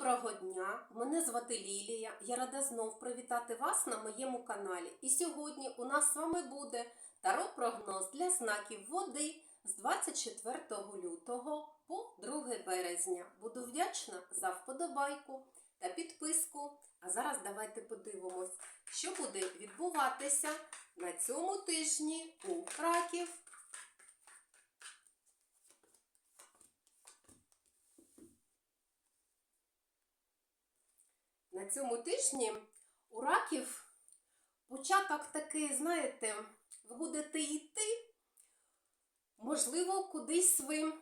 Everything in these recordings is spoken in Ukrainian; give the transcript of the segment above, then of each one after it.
Доброго дня! Мене звати Лілія. Я рада знов привітати вас на моєму каналі. І сьогодні у нас з вами буде таро-прогноз для знаків води з 24 лютого по 2 березня. Буду вдячна за вподобайку та підписку. А зараз давайте подивимось, що буде відбуватися на цьому тижні у Краків. На цьому тижні у раків початок такий, знаєте, ви будете йти, можливо, кудись ви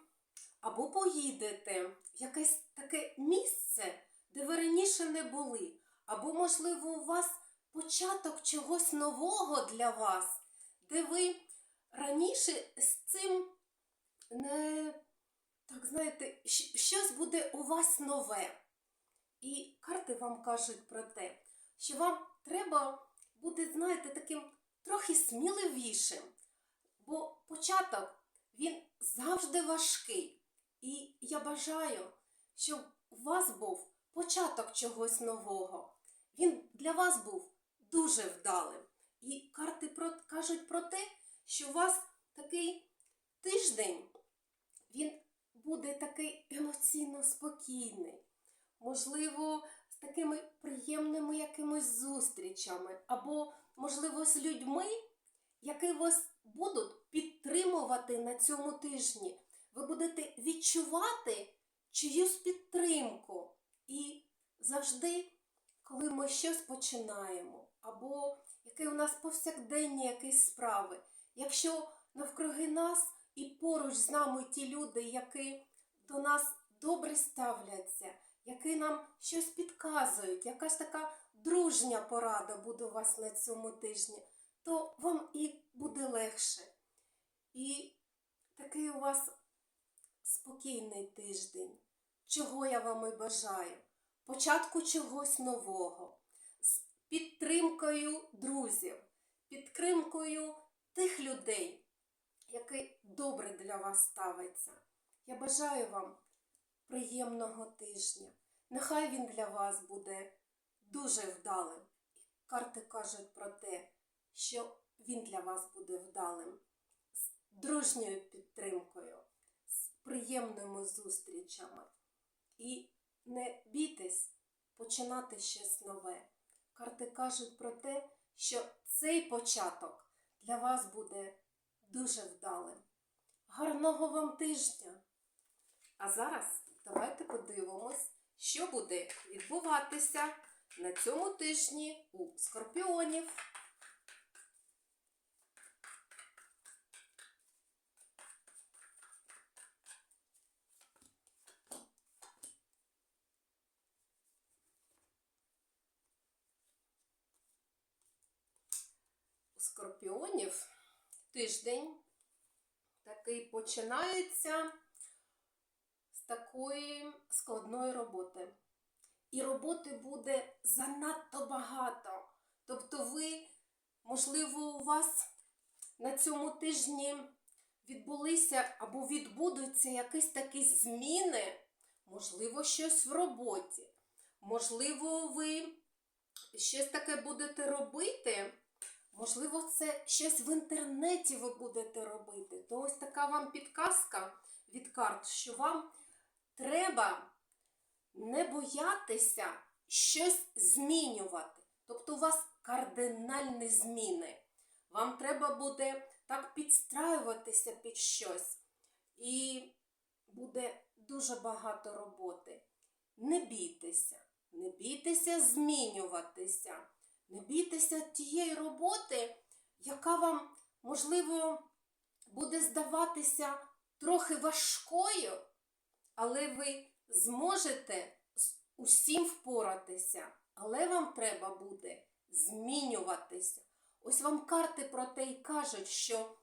або поїдете в якесь таке місце, де ви раніше не були, або, можливо, у вас початок чогось нового для вас, де ви раніше з цим не, так знаєте, щось буде у вас нове. І карти вам кажуть про те, що вам треба бути, знаєте, таким трохи сміливішим. Бо початок він завжди важкий. І я бажаю, щоб у вас був початок чогось нового. Він для вас був дуже вдалим. І карти кажуть про те, що у вас такий тиждень, він буде такий емоційно спокійний можливо, з такими приємними якимось зустрічами, або, можливо, з людьми, які вас будуть підтримувати на цьому тижні. Ви будете відчувати чиюсь підтримку. І завжди, коли ми щось починаємо, або які у нас повсякденні якісь справи, якщо навкруги нас і поруч з нами ті люди, які до нас добре ставляться, які нам щось підказують, якась така дружня порада буде у вас на цьому тижні, то вам і буде легше. І такий у вас спокійний тиждень, чого я вам і бажаю, початку чогось нового, з підтримкою друзів, підтримкою тих людей, які добре для вас ставиться. Я бажаю вам приємного тижня. Нехай він для вас буде дуже вдалим. Карти кажуть про те, що він для вас буде вдалим, з дружньою підтримкою, з приємними зустрічами. І не бійтесь починати щось нове. Карти кажуть про те, що цей початок для вас буде дуже вдалим. Гарного вам тижня! А зараз давайте подивимось, що буде відбуватися на цьому тижні у скорпіонів. У скорпіонів тиждень такий починається такої складної роботи. І роботи буде занадто багато. Тобто, ви, можливо, у вас на цьому тижні відбулися або відбудуться якісь такі зміни, можливо, щось в роботі. Можливо, ви щось таке будете робити. Можливо, це щось в інтернеті ви будете робити. То ось така вам підказка від карт, що вам треба не боятися щось змінювати. Тобто у вас кардинальні зміни. Вам треба буде так підстраюватися під щось. І буде дуже багато роботи. Не бійтеся, не бійтеся змінюватися, не бійтеся тієї роботи, яка вам, можливо, буде здаватися трохи важкою, але ви зможете з усім впоратися. Але вам треба буде змінюватися. Ось вам карти про те й кажуть, що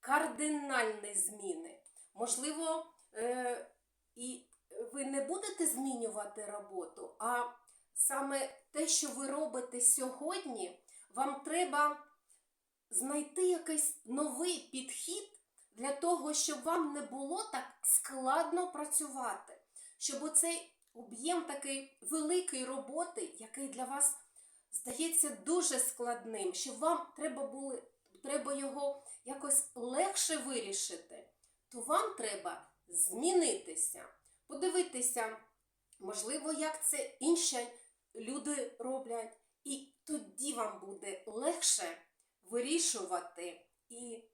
кардинальні зміни. Можливо, е- і ви не будете змінювати роботу, а саме те, що ви робите сьогодні, вам треба знайти якийсь новий підхід для того, щоб вам не було так складно працювати, щоб оцей об'єм такий великої роботи, який для вас здається дуже складним, що вам треба було, треба його якось легше вирішити, то вам треба змінитися, подивитися, можливо, як це інші люди роблять, і тоді вам буде легше вирішувати і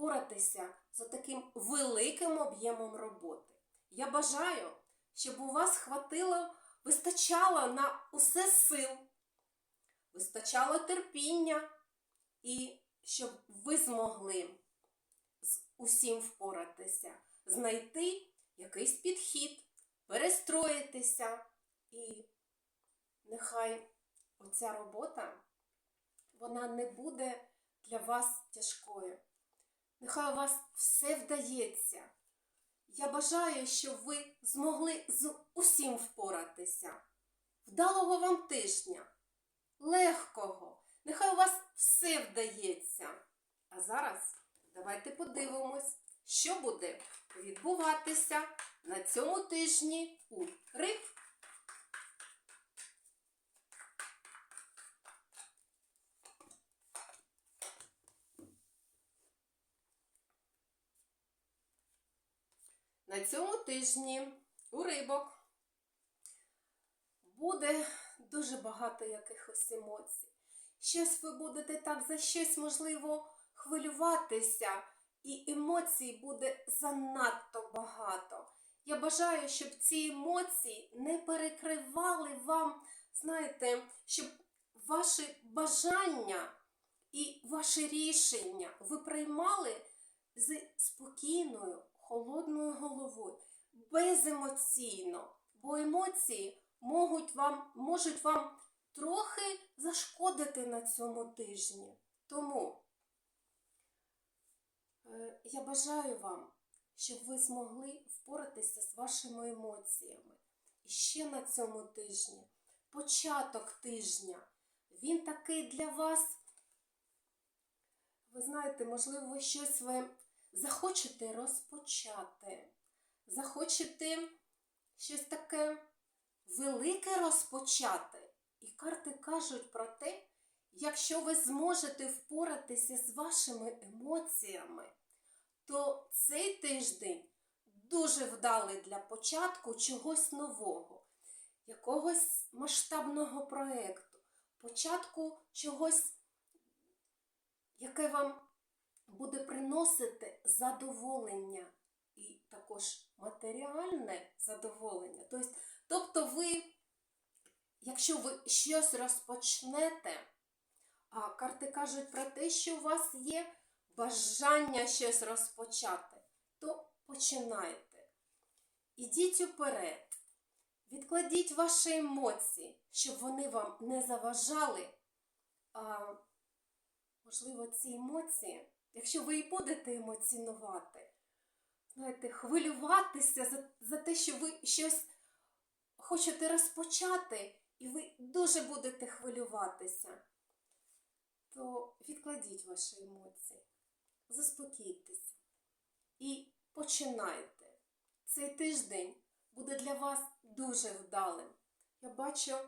впоратися з таким великим об'ємом роботи. Я бажаю, щоб у вас хватило, вистачало на усе сил, вистачало терпіння, і щоб ви змогли з усім впоратися, знайти якийсь підхід, перестроїтися, і нехай оця робота вона не буде для вас тяжкою. Нехай у вас все вдається. Я бажаю, щоб ви змогли з усім впоратися. Вдалого вам тижня, легкого. Нехай у вас все вдається. А зараз давайте подивимось, що буде відбуватися на цьому тижні у риб. На цьому тижні у рибок буде дуже багато якихось емоцій. Щось ви будете так за щось, можливо, хвилюватися, і емоцій буде занадто багато. Я бажаю, щоб ці емоції не перекривали вам, знаєте, щоб ваші бажання і ваші рішення ви приймали з спокійною, холодною головою, беземоційно, бо емоції можуть вам, можуть вам трохи зашкодити на цьому тижні. Тому е, я бажаю вам, щоб ви змогли впоратися з вашими емоціями. І ще на цьому тижні, початок тижня, він такий для вас. Ви знаєте, можливо, щось ви захочете розпочати, захочете щось таке велике розпочати. І карти кажуть про те, якщо ви зможете впоратися з вашими емоціями, то цей тиждень дуже вдалий для початку чогось нового, якогось масштабного проєкту, початку чогось, яке вам буде приносити задоволення і також матеріальне задоволення. Тобто, тобто ви, якщо ви щось розпочнете, а карти кажуть про те, що у вас є бажання щось розпочати, то починайте. Ідіть уперед, відкладіть ваші емоції, щоб вони вам не заважали. А, Можливо, ці емоції, якщо ви і будете емоціонувати, знаєте, хвилюватися за, за те, що ви щось хочете розпочати, і ви дуже будете хвилюватися, то відкладіть ваші емоції, заспокійтеся і починайте. Цей тиждень буде для вас дуже вдалим. Я бачу,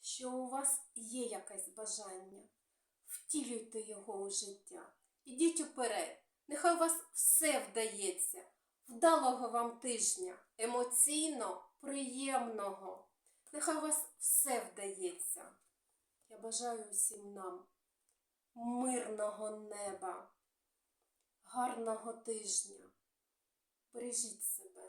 що у вас є якесь бажання. Втілюйте його у життя. Ідіть уперед. Нехай у вас все вдається. Вдалого вам тижня, емоційно приємного. Нехай у вас все вдається. Я бажаю усім нам мирного неба, гарного тижня. Бережіть себе.